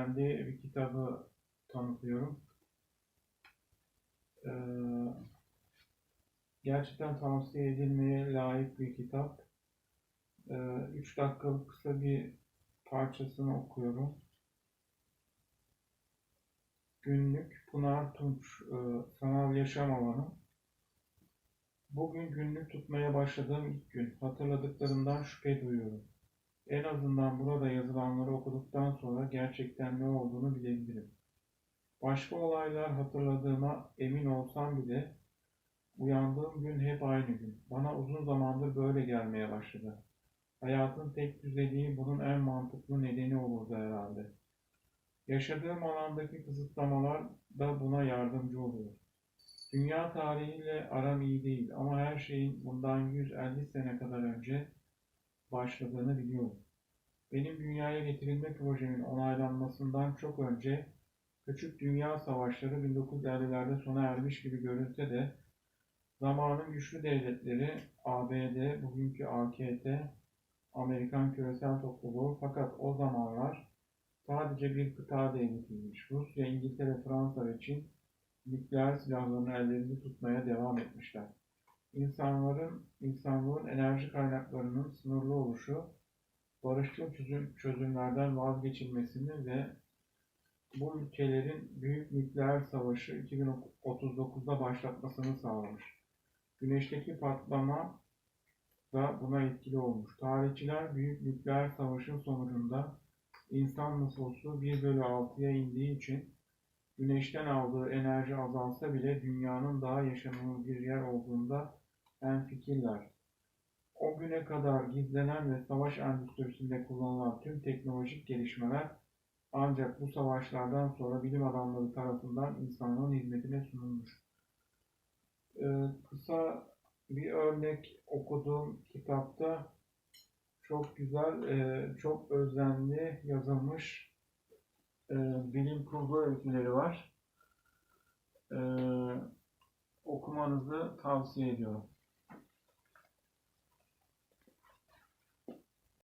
kendi bir kitabı tanıtıyorum. Ee, gerçekten tavsiye edilmeye layık bir kitap. Ee, üç dakikalık kısa bir parçasını okuyorum. Günlük Pınar Tunç e, Sanal Yaşam Alanı. Bugün günlük tutmaya başladığım ilk gün. Hatırladıklarımdan şüphe duyuyorum. En azından burada yazılanları okuduktan sonra gerçekten ne olduğunu bilebilirim. Başka olaylar hatırladığıma emin olsam bile uyandığım gün hep aynı gün. Bana uzun zamandır böyle gelmeye başladı. Hayatın tek düzeliği bunun en mantıklı nedeni olurdu herhalde. Yaşadığım alandaki kısıtlamalar da buna yardımcı oluyor. Dünya tarihiyle aram iyi değil ama her şeyin bundan 150 sene kadar önce başladığını biliyorum. Benim dünyaya getirilme projemin onaylanmasından çok önce küçük dünya savaşları 1950'lerde sona ermiş gibi görünse de zamanın güçlü devletleri ABD, bugünkü AKT, Amerikan Küresel Topluluğu fakat o zamanlar sadece bir kıta devletiymiş. Rusya, İngiltere, Fransa ve Çin nükleer silahlarını ellerinde tutmaya devam etmişler. İnsanların, insanlığın enerji kaynaklarının sınırlı oluşu, barışçıl çözüm, çözümlerden vazgeçilmesini ve bu ülkelerin büyük nükleer savaşı 2039'da başlatmasını sağlamış. Güneşteki patlama da buna etkili olmuş. Tarihçiler büyük nükleer savaşın sonucunda insan nüfusu 1 bölü 6'ya indiği için güneşten aldığı enerji azalsa bile dünyanın daha yaşanılır bir yer olduğunda hemfikirler. O güne kadar gizlenen ve savaş endüstrisinde kullanılan tüm teknolojik gelişmeler ancak bu savaşlardan sonra bilim adamları tarafından insanlığın hizmetine sunulmuş. Ee, kısa bir örnek okuduğum kitapta çok güzel, e, çok özenli yazılmış e, bilim kurgu öyküleri var. E, okumanızı tavsiye ediyorum.